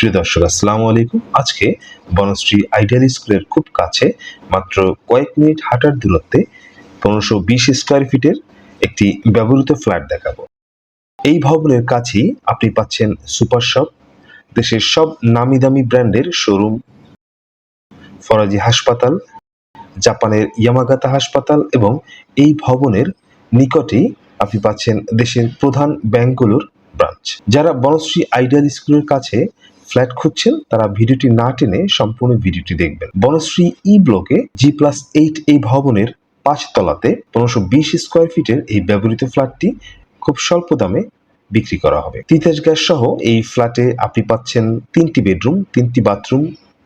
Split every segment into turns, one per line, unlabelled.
প্রিয় দর্শক, আসসালামু আলাইকুম। আজকে বনশ্রী আইডিয়াল স্কুলের খুব কাছে, মাত্র কয়েক মিনিট হাঁটার দূরত্বে পনেরোশো বিশ স্কোয়ার ফিটের একটি ব্যবহৃত ফ্ল্যাট দেখাবো। এই ভবনের কাছেই আপনি পাচ্ছেন সুপার শপ দেশের সব নামি দামি ব্র্যান্ডের শোরুম ফরাজি হাসপাতাল, জাপানের ইয়ামাগাতা হাসপাতাল এবং এই ভবনের নিকটেই আপনি পাচ্ছেন দেশের প্রধান ব্যাংকগুলোর ব্রাঞ্চ যারা বনশ্রী আইডিয়াল স্কুলের কাছে ফ্ল্যাট খুঁজছেন, তারা ভিডিওটি না টেনে সম্পূর্ণ ভিডিওটি দেখবেন। বনশ্রী ই ব্লকে জি প্লাস এইট এই ভবনের পাঁচ তলাতে পনেরোশো বিশ স্কোয়ার ফিটের এই ব্যবহৃত ফ্ল্যাটটি খুব স্বল্প দামে বিক্রি করা হবে। তিতাস গ্যাস সহ এই ফ্ল্যাটে আপনি পাচ্ছেন তিনটি বেডরুম, তিনটি বাথরুম,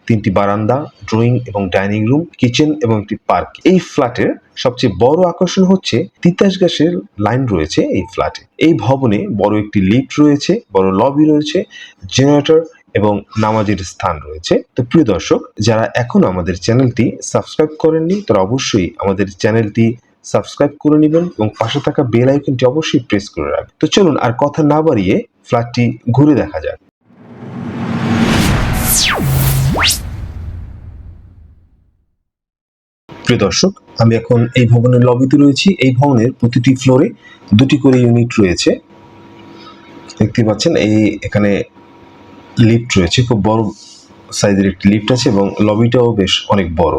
তিনটি বারান্দা, ড্রয়িং এবং ডাইনিং রুম, কিচেন এবং একটি পার্ক। এই ফ্ল্যাটের সবচেয়ে বড় আকর্ষণ হচ্ছে তিতাস গ্যাসের লাইন রয়েছে এই ফ্ল্যাটে। এই ভবনে বড় একটি লিফট রয়েছে, বড় লবি রয়েছে, জেনারেটর এবং নামাজের স্থান রয়েছে। তো প্রিয় দর্শক, যারা এখনও আমাদের চ্যানেলটি সাবস্ক্রাইব করেননি, তারা অবশ্যই আমাদের চ্যানেলটি সাবস্ক্রাইব করে নেবেন এবং পাশে থাকা বেল আইকনটি অবশ্যই প্রেস করে রাখবেন। তো চলুন, আর কথা না বাড়িয়ে ফ্ল্যাটটি ঘুরে দেখা যাক। প্রিয় দর্শক, আমি এখন এই ভবনের লবিতে রয়েছি। এই ভবনের প্রতিটি ফ্লোরে দুটি করে ইউনিট রয়েছে। দেখতে পাচ্ছেন, এই এখানে লিফট রয়েছে, খুব বড় সাইজের একটি লিফট আছে এবং লবিটাও বেশ অনেক বড়।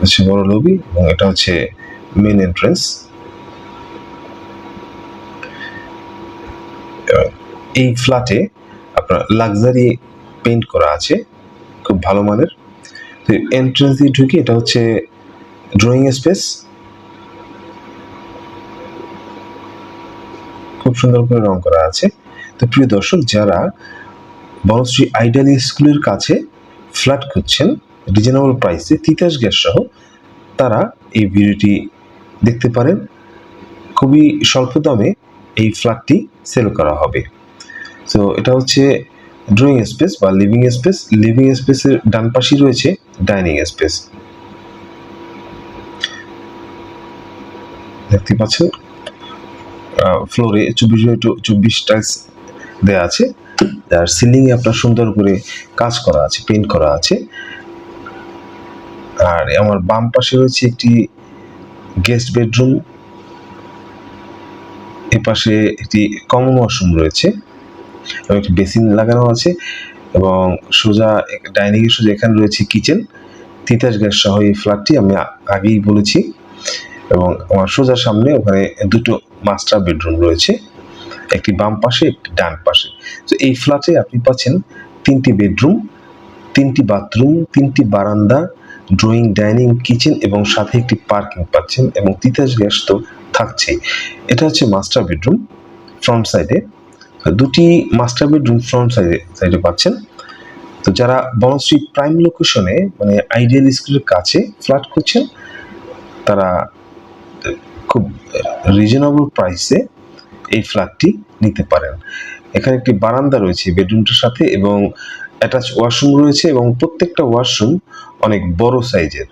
হচ্ছে বড় লবি এবং এটা হচ্ছে মেন এন্ট্রেন্স এই ফ্ল্যাটে আপনার লাক্সারি পেইন্ট করা আছে, খুব ভালো মানের। তো এন্ট্রেন্স দিয়ে ঢুকে এটা হচ্ছে ড্রয়িং স্পেস খুব সুন্দর করে রং করা আছে। তো প্রিয় দর্শক, যারা বনশ্রী আইডিয়াল স্কুলের কাছে ফ্ল্যাট খুঁজছেন, রিজনেবল প্রাইসে তিতাস গ্যাস সহ, তারা এই ভিডিওটি দেখতে পারেন। খুবই স্বল্প দামে এই ফ্ল্যাটটি সেল করা হবে। তো এটা হচ্ছে ড্রয়িং স্পেস বা লিভিং স্পেস। লিভিং স্পেসের ডান পাশেই রয়েছে ডাইনিং স্পেস। দেখতে পাচ্ছেন? ফ্লোরে চব্বিশ বাই চব্বিশ টাইলস দেওয়া আছে। আর সিলিং এ আপনার সুন্দর করে কাজ করা আছে পেইন্ট করা আছে। আর আমার বাম পাশে রয়েছে একটি গেস্ট বেডরুম এ পাশে একটি কমন ওয়াশরুম রয়েছে এবং একটি বেসিন লাগানো আছে এবং সোজা ডাইনিং সোজা এখানে রয়েছে কিচেন তিতাস গ্যাস সহ এই ফ্ল্যাটটি আমি আগেই বলেছি এবং আমার সোজা সামনে ওখানে দুটো মাস্টার বেডরুম রয়েছে। একটি বাম পাশে, একটি ডান পাশে। তো এই ফ্ল্যাটে আপনি পাচ্ছেন তিনটি বেডরুম তিনটি বাথরুম তিনটি বারান্দা ড্রয়িং ডাইনিং কিচেন এবং সাথে একটি পার্কিং পাচ্ছেন এবং তিতাস গ্যাস তো থাকছেই। এটা হচ্ছে মাস্টার বেডরুম ফ্রন্ট সাইডে দুটি মাস্টার বেডরুম ফ্রন্ট সাইডে সাইডে পাচ্ছেন। তো যারা বনশ্রী প্রাইম লোকেশনে মানে আইডিয়াল স্কুলের কাছে ফ্ল্যাট করছেন তারা খুব রিজনেবল প্রাইসে এই ফ্ল্যাটটি নিতে পারেন। এখানে একটি বারান্দা রয়েছে বেডরুমটার সাথে এবং অ্যাটাচ ওয়াশরুম রয়েছে এবং প্রত্যেকটা ওয়াশরুম অনেক বড় সাইজের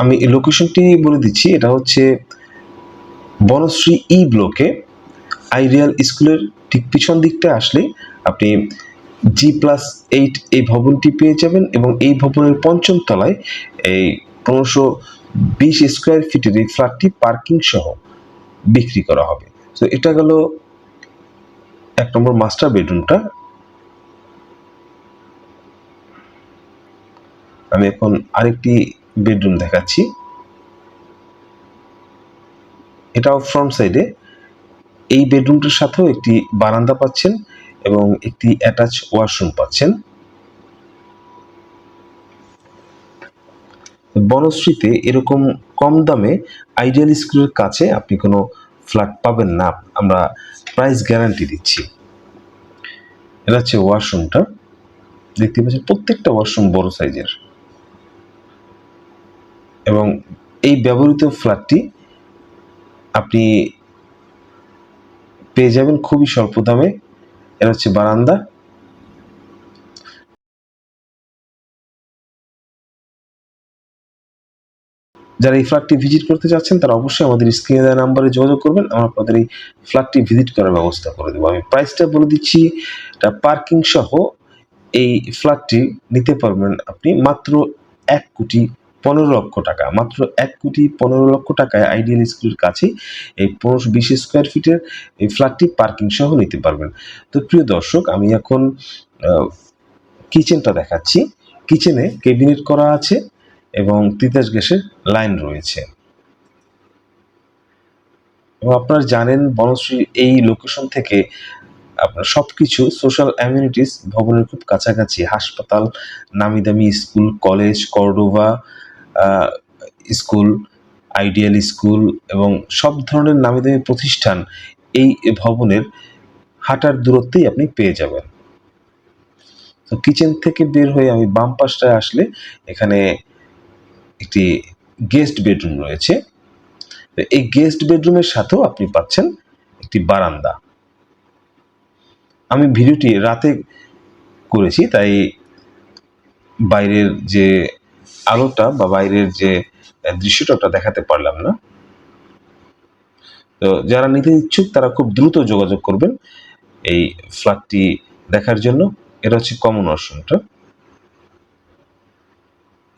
আমি লোকেশনটি বলে দিচ্ছি, এটা হচ্ছে বনশ্রী ই ব্লকে আইডিয়াল স্কুলের ঠিক পিছন দিকটা আসলে আপনি জি প্লাস এইট এই ভবনটি পেয়ে যাবেন এবং এই ভবনের পঞ্চম তলায় এই পনেরোশো বিশ স্কোয়ার ফিটের এই ফ্ল্যাটটি পার্কিং সহ বিক্রি করা হবে। তো এটা গেল এক নম্বর মাস্টার বেডরুমটা আমি এখন আরেকটি বেডরুম দেখাচ্ছি। এটাও ফ্রন্ট সাইডে এই বেডরুমটার সাথেও একটি বারান্দা পাচ্ছেন এবং একটি অ্যাটাচ ওয়াশরুম পাচ্ছেন। বনশ্রীতে এরকম কম দামে আইডিয়াল স্কুলের কাছে আপনি কোনো ফ্ল্যাট পাবেন না। আমরা প্রাইস গ্যারান্টি দিচ্ছি। এটা হচ্ছে ওয়াশরুমটা দেখতে পাচ্ছেন প্রত্যেকটা ওয়াশরুম বড় সাইজের এবং এই ব্যবহৃত ফ্ল্যাটটি আপনি পেয়ে যাবেন খুবই স্বল্প দামে। এটা হচ্ছে বারান্দা। যারা এই ফ্ল্যাটটি ভিজিট করতে চাচ্ছেন, তারা অবশ্যই আমাদের স্ক্রিনে দেওয়া নাম্বারে যোগাযোগ করবেন। আমরা আপনাদের এই ফ্ল্যাটটি ভিজিট করার ব্যবস্থা করে দেবো। আমি প্রাইসটা বলে দিচ্ছি, এটা পার্কিং সহ এই ফ্ল্যাটটি নিতে পারবেন আপনি মাত্র এক কোটি পনেরো লক্ষ টাকা। মাত্র এক কোটি পনেরো লক্ষ টাকায় আইডিয়াল স্কুলের কাছেই এই পনেরোশো বিশ স্কোয়ার ফিটের এই ফ্ল্যাটটি পার্কিং সহ নিতে পারবেন। তো প্রিয় দর্শক, আমি এখন কিচেনটা দেখাচ্ছি। কিচেনে কেবিনেট করা আছে। এবং তিতাস গ্যাসের লাইন রয়েছে। এবং আপনারা জানেন, বনশ্রী এই লোকেশন থেকে আপনার সব কিছু সোশ্যাল অ্যামিউনিটিস ভবনের খুব কাছাকাছি, হাসপাতাল নামি দামি school college Cordova school ideal school এবং সব ধরনের নামি দামি প্রতিষ্ঠান এই ভবনের হাঁটার দূরত্বেই আপনি পেয়ে যাবেন। তো কিচেন থেকে বের হয়ে আমি বাম পাশটায় আসলে এখানে একটি গেস্ট বেডরুম রয়েছে। এই গেস্ট বেডরুমের সাথেও আপনি পাচ্ছেন একটি বারান্দা। আমি ভিডিওটি রাতে করেছি, তাই বাইরের যে আলোটা বা বাইরের যে দৃশ্যটা দেখাতে পারলাম না। তো যারা নিতে ইচ্ছুক, তারা খুব দ্রুত যোগাযোগ করবেন এই ফ্ল্যাটটি দেখার জন্য। এটা হচ্ছে কমন অপশনটা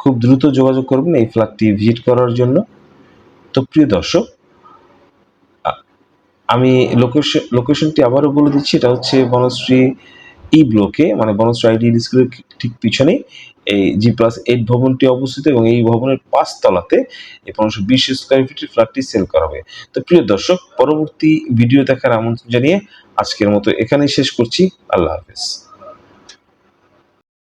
খুব দ্রুত যোগাযোগ করবেন এই ফ্ল্যাটটি ভিজিট করার জন্য। তো প্রিয় দর্শক আমি লোকেশন লোকেশনটি আবারও বলে দিচ্ছি, এটা হচ্ছে বনশ্রী ই ব্লকে মানে বনশ্রী আইডি স্কুলের ঠিক পিছনে। এই জি প্লাস এইট ভবনটি অবস্থিত এবং এই ভবনের পাঁচ তলাতে এই পনেরোশো বিশ স্কোয়ার ফিটের ফ্ল্যাটটি সেল করা হবে। তো প্রিয় দর্শক, পরবর্তী ভিডিও দেখার আমন্ত্রণ জানিয়ে আজকের মতো এখানেই শেষ করছি। আল্লাহ হাফেজ।